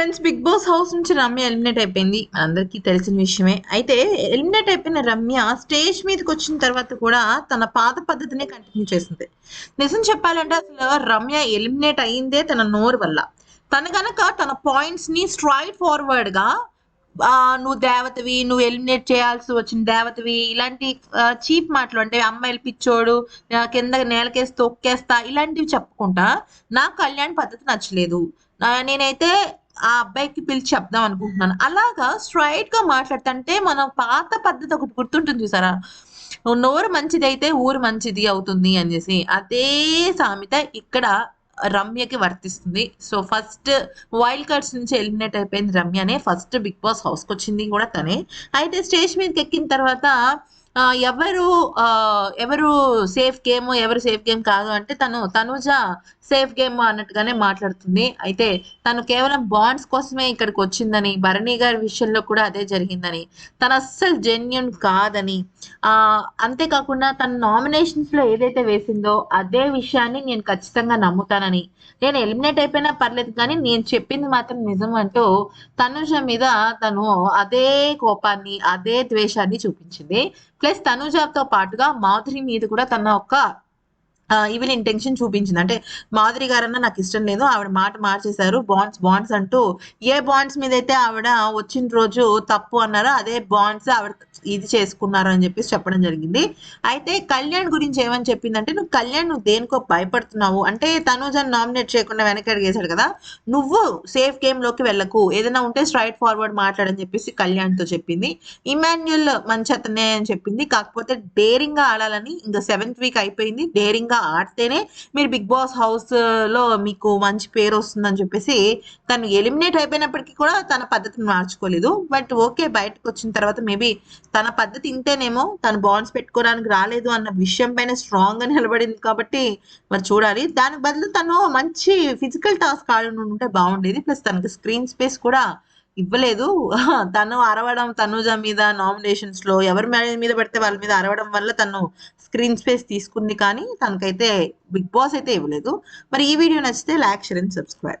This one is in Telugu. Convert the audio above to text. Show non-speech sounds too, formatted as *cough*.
ఫ్రెండ్స్ బిగ్ బాస్ హౌస్ నుంచి రమ్య ఎలిమినేట్ అయిపోయింది. అందరికీ తెలిసిన విషయమే. అయితే ఎలిమినేట్ అయిపోయిన రమ్య స్టేజ్ మీదకి వచ్చిన తర్వాత కూడా తన పాత పద్ధతినే కంటిన్యూ చేసింది. నిజం చెప్పాలంటే అసలు రమ్య ఎలిమినేట్ అయిందే తన నోరు వల్ల. తను గనక తన పాయింట్స్ని స్ట్రైట్ ఫార్వర్డ్గా నువ్వు దేవతవి నువ్వు ఎలిమినేట్ చేయాల్సి వచ్చిన దేవతవి ఇలాంటి చీప్ మాటలు అంటే అమ్మాయిలు పిచ్చోడు కింద నేలకేసి తొక్కేస్తా ఇలాంటివి చెప్పుకుంటా నాకు కళ్యాణ్ పద్ధతి నచ్చలేదు. నేనైతే ఆ అబ్బాయికి పిలిచి చెప్దాం అనుకుంటున్నాను. అలాగా స్ట్రైట్గా మాట్లాడుతుంటే మన పాత పద్ధతి ఒకటి గుర్తుంటుంది చూసారా? నోరు మంచిది అయితే ఊరు మంచిది అవుతుంది అని చెప్పి అదే సామెత ఇక్కడ రమ్యకి వర్తిస్తుంది. సో ఫస్ట్ వైల్డ్ కార్డ్స్ నుంచి ఎలిమినేట్ అయిపోయింది రమ్యనే. ఫస్ట్ బిగ్ బాస్ హౌస్కి వచ్చింది కూడా తనే. అయితే స్టేజ్ మీదకి ఎక్కిన తర్వాత ఎవరు ఆ, ఎవరు సేఫ్ గేమ్ ఎవరు సేఫ్ గేమ్ కాదు అంటే తను తనుజ సేఫ్ గేమ్ అన్నట్టుగానే మాట్లాడుతుంది. అయితే తను కేవలం బాండ్స్ కోసమే ఇక్కడికి వచ్చిందని భరణి గారి విషయంలో కూడా అదే జరిగిందని. తను అస్సలు జెన్యున్ కాదని అంతేకాకుండా తన నామినేషన్స్లో ఏదైతే వేసిందో అదే విషయాన్ని నేను ఖచ్చితంగా నమ్ముతానని. నేను ఎలిమినేట్ అయిపోయినా పర్లేదు కానీ నేను చెప్పింది మాత్రం నిజం అంటూ తనుజ మీద తను అదే కోపాన్ని అదే ద్వేషాన్ని చూపించింది. ప్లస్ తనుజతో పాటుగా మాధురి మీద కూడా తన ఒక ఈవిల్ ఇంటెన్షన్ చూపించింది. అంటే మాధురి గారన్నా నాకు ఇష్టం లేదు ఆవిడ మాట మార్చేశారు బాండ్స్ బాండ్స్ అంటూ ఏ బాండ్స్ మీద అయితే ఆవిడ వచ్చిన రోజు తప్పు అన్నారో అదే బాండ్స్ ఆవిడ ఇది చేసుకున్నారు అని చెప్పేసి చెప్పడం జరిగింది. అయితే కళ్యాణ్ గురించి ఏమని చెప్పిందంటే నువ్వు కళ్యాణ్ నువ్వు దేనికో భయపడుతున్నావు. అంటే తనుజని నామినేట్ చేయకుండా వెనకడిగేశాడు కదా నువ్వు సేఫ్ గేమ్లోకి వెళ్ళకు ఏదైనా ఉంటే స్ట్రైట్ ఫార్వర్డ్ మాట్లాడని చెప్పేసి కళ్యాణ్తో చెప్పింది. ఇమాన్యుల్ మంచి అతనే అని చెప్పింది. కాకపోతే డేరింగ్గా ఆడాలని ఇంకా సెవెంత్ వీక్ అయిపోయింది. డేరింగ్గా ఆడితేనే మీరు బిగ్ బాస్ హౌస్లో మీకు మంచి పేరు వస్తుందని చెప్పేసి తను ఎలిమినేట్ అయిపోయినప్పటికీ కూడా తన పద్ధతిని మార్చుకోలేదు. బట్ ఓకే బయటకు వచ్చిన తర్వాత మేబీ తన పద్ధతి ఇంతేనేమో తను బాండ్స్ పెట్టుకోవడానికి రాలేదు అన్న విషయం పైన స్ట్రాంగ్గా నిలబడింది కాబట్టి మరి చూడాలి. దానికి బదులు తను మంచి ఫిజికల్ టాస్క్ ఆడి ఉంటే బాగుండేది. ప్లస్ తనకి స్క్రీన్ స్పేస్ కూడా ఇవ్వలేదు. *laughs* తను అరవడం తనుజ మీద నామినేషన్స్లో ఎవరి మీద మీద వాళ్ళ మీద అరవడం వల్ల తను స్క్రీన్ స్పేస్ తీసుకుంది కానీ తనకైతే బిగ్ బాస్ అయితే ఇవ్వలేదు. మరి ఈ వీడియో నచ్చితే లైక్ షేర్ అండ్ సబ్స్క్రైబ్.